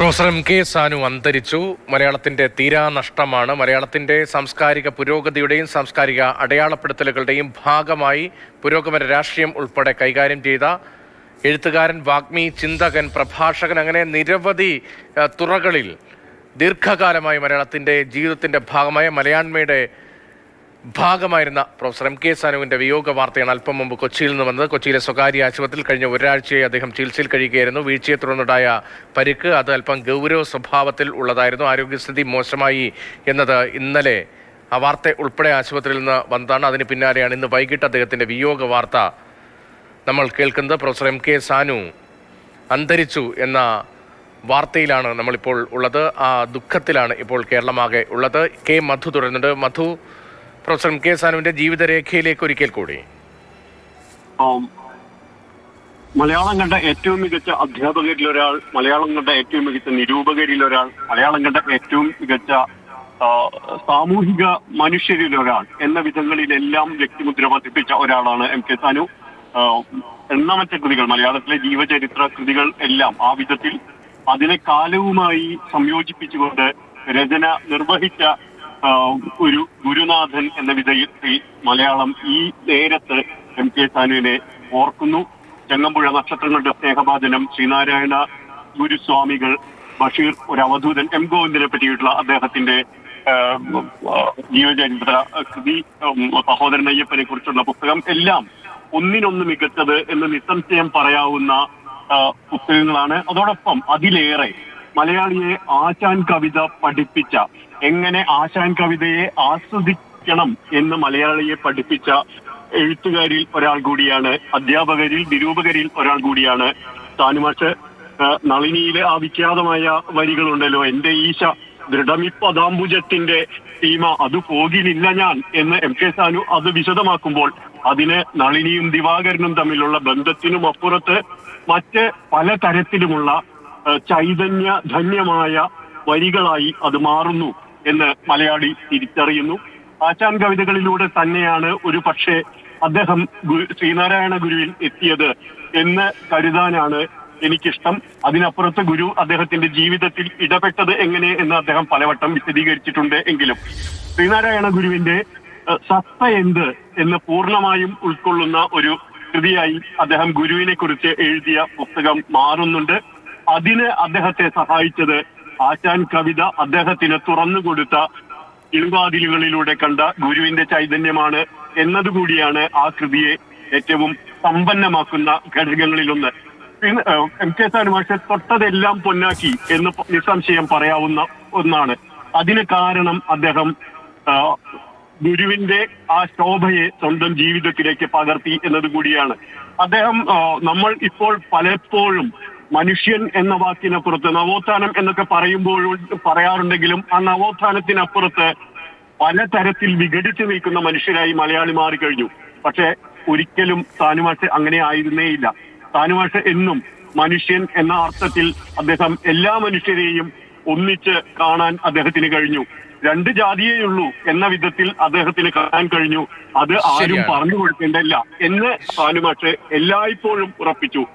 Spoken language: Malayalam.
പ്രൊഫസർ എം കെ സാനു അന്തരിച്ചു. മലയാളത്തിന്റെ തീരാനഷ്ടമാണ് മലയാളത്തിന്റെ സാംസ്കാരിക പുരോഗതിയുടെയും സാംസ്കാരിക അടയാളപ്പെടുത്തലുകളുടെയും ഭാഗമായി പുരോഗമന രാഷ്ട്രീയം ഉൾപ്പെടെ കൈകാര്യം ചെയ്ത എഴുത്തുകാരൻ വാഗ്മി ചിന്തകൻ പ്രഭാഷകൻ അങ്ങനെ നിരവധി തുറകളിൽ ദീർഘകാലമായി മലയാളത്തിന്റെ ജീവിതത്തിന്റെ ഭാഗമായ മലയാണ്മയുടെ ഭാഗമായിരുന്ന പ്രൊഫസർ എം കെ സാനുവിന്റെ വിയോഗ വാർത്തയാണ് അല്പം മുമ്പ് കൊച്ചിയിൽ നിന്ന് വന്നത്. കൊച്ചിയിലെ സ്വകാര്യ ആശുപത്രിയിൽ കഴിഞ്ഞ ഒരാഴ്ചയായി അദ്ദേഹം ചികിത്സയിൽ കഴിയുകയായിരുന്നു. വീഴ്ചയെ തുടർന്നുണ്ടായ പരിക്ക് അത് അല്പം ഗൗരവ സ്വഭാവത്തിൽ ഉള്ളതായിരുന്നു. ആരോഗ്യസ്ഥിതി മോശമായി എന്നത് ഇന്നലെ ആ വാർത്ത ഉൾപ്പെടെ ആശുപത്രിയിൽ നിന്ന് വന്നതാണ്. അതിന് പിന്നാലെയാണ് ഇന്ന് വൈകിട്ട് അദ്ദേഹത്തിന്റെ വിയോഗ വാർത്ത നമ്മൾ കേൾക്കുന്നത്. പ്രൊഫസർ എം കെ സാനു അന്തരിച്ചു എന്ന വാർത്തയിലാണ് നമ്മളിപ്പോൾ ഉള്ളത്. ആ ദുഃഖത്തിലാണ് ഇപ്പോൾ കേരളമാകെ ഉള്ളത്. കെ മധു തുടരുന്നുണ്ട്. മധു പ്രൊഫസർ എം കെ സാനുവിന്റെ ജീവിതരേഖയിലേക്ക് ഒരിക്കൽ കൂടി. മലയാളം കണ്ട ഏറ്റവും മികച്ച അധ്യാപകരിൽ ഒരാൾ മലയാളം കണ്ട ഏറ്റവും മികച്ച നിരൂപകരിൽ ഒരാൾ മലയാളം കണ്ട ഏറ്റവും മികച്ച സാമൂഹിക മനുഷ്യരിൽ ഒരാൾ എന്ന വിധങ്ങളിലെല്ലാം വ്യക്തിമുദ്ര പതിപ്പിച്ച ഒരാളാണ് എം കെ സാനു. എണ്ണമറ്റ കൃതികൾ മലയാളത്തിലെ ജീവചരിത്ര കൃതികൾ എല്ലാം ആ വിധത്തിൽ അതിനെ കാലവുമായി സംയോജിപ്പിച്ചുകൊണ്ട് രചന നിർവഹിച്ച ഒരു ഗുരുനാഥൻ എന്ന വിധത്തിൽ മലയാളം ഈ നേരത്ത് എം കെ സാനുവിനെ ഓർക്കുന്നു. ചെങ്ങമ്പുഴ നക്ഷത്രങ്ങളുടെ സ്നേഹപാചനം ശ്രീനാരായണ ഗുരുസ്വാമികൾ ബഷീർ ഒരു അവധൂതൻ എം ഗോവിന്ദനെ പറ്റിയിട്ടുള്ള അദ്ദേഹത്തിന്റെ ജീവചരിത്ര കൃതി സഹോദരൻ അയ്യപ്പനെ കുറിച്ചുള്ള പുസ്തകം എല്ലാം ഒന്നിനൊന്ന് മികച്ചത് എന്ന് നിസ്സംശയം പറയാവുന്ന പുസ്തകങ്ങളാണ്. അതോടൊപ്പം അതിലേറെ മലയാളിയെ ആശാൻ കവിത പഠിപ്പിച്ച. എങ്ങനെ ആശാൻ കവിതയെ ആസ്വദിക്കണം എന്ന് മലയാളിയെ പഠിപ്പിച്ച എഴുത്തുകാരിൽ ഒരാൾ കൂടിയാണ് അധ്യാപകരിൽ നിരൂപകരിൽ ഒരാൾ കൂടിയാണ് താനുമാഷ്. നളിനിയിലെ ആ വിഖ്യാതമായ വരികളുണ്ടല്ലോ എന്റെ ഈശ ദൃഢമിപ്പതാംബുജത്തിന്റെ സീമ അത് പോകിലില്ല ഞാൻ എന്ന് എം കെ സാനു അത് വിശദമാക്കുമ്പോൾ അതിന് നളിനിയും ദിവാകരനും തമ്മിലുള്ള ബന്ധത്തിനും അപ്പുറത്ത് മറ്റ് പല തരത്തിലുമുള്ള ചൈതന്യ ധന്യമായ വരികളായി അത് മാറുന്നു എന്ന് മലയാളി തിരിച്ചറിയുന്നു. ആശാൻ കവിതകളിലൂടെ തന്നെയാണ് ഒരു പക്ഷേ അദ്ദേഹം ശ്രീനാരായണ ഗുരുവിൽ എത്തിയത് എന്ന് കരുതാനാണ് എനിക്കിഷ്ടം. അതിനപ്പുറത്ത് ഗുരു അദ്ദേഹത്തിന്റെ ജീവിതത്തിൽ ഇടപെട്ടത് എങ്ങനെ എന്ന് അദ്ദേഹം പലവട്ടം വിശദീകരിച്ചിട്ടുണ്ട് എങ്കിലും ശ്രീനാരായണ ഗുരുവിന്റെ സത്ത എന്ത് എന്ന് പൂർണമായും ഉൾക്കൊള്ളുന്ന ഒരു കൃതിയായി അദ്ദേഹം ഗുരുവിനെ കുറിച്ച് എഴുതിയ പുസ്തകം മാറുന്നുണ്ട്. അതിന് അദ്ദേഹത്തെ സഹായിച്ചത് ആശാൻ കവിത അദ്ദേഹത്തിന് തുറന്നുകൊടുത്ത കിളിവാതിലുകളിലൂടെ കണ്ട ഗുരുവിന്റെ ചൈതന്യമാണ് എന്നതുകൂടിയാണ് ആ കൃതിയെ ഏറ്റവും സമ്പന്നമാക്കുന്ന ഘടകങ്ങളിലൊന്ന്. എം കെ മാഷെ തൊട്ടതെല്ലാം പൊന്നാക്കി എന്ന് നിസ്സംശയം പറയാവുന്ന ഒന്നാണ്. അതിന് കാരണം അദ്ദേഹം ഗുരുവിന്റെ ആ ശോഭയെ സ്വന്തം ജീവിതത്തിലേക്ക് പകർത്തി എന്നത് കൂടിയാണ് അദ്ദേഹം നമ്മൾ ഇപ്പോൾ പലപ്പോഴും മനുഷ്യൻ എന്ന വാക്കിനപ്പുറത്ത് നവോത്ഥാനം എന്നൊക്കെ പറയുമ്പോഴും പറയാറുണ്ടെങ്കിലും ആ നവോത്ഥാനത്തിനപ്പുറത്ത് പലതരത്തിൽ വിഘടിച്ചു നിൽക്കുന്ന മനുഷ്യരായി മലയാളി മാറിക്കഴിഞ്ഞു. പക്ഷെ ഒരിക്കലും താനുമാഷ് അങ്ങനെ ആയിരുന്നേയില്ല. താനുമാഷ് എന്നും മനുഷ്യൻ എന്ന അർത്ഥത്തിൽ അദ്ദേഹം എല്ലാ മനുഷ്യരെയും ഒന്നിച്ച് കാണാൻ അദ്ദേഹത്തിന് കഴിഞ്ഞു. രണ്ട് ജാതിയേയുള്ളൂ എന്ന വിധത്തിൽ അദ്ദേഹത്തിന് കാണാൻ കഴിഞ്ഞു. അത് ആരും പറഞ്ഞു കൊടുക്കേണ്ടല്ല എന്ന് താനുമാഷ് എല്ലായ്പ്പോഴും ഉറപ്പിച്ചു.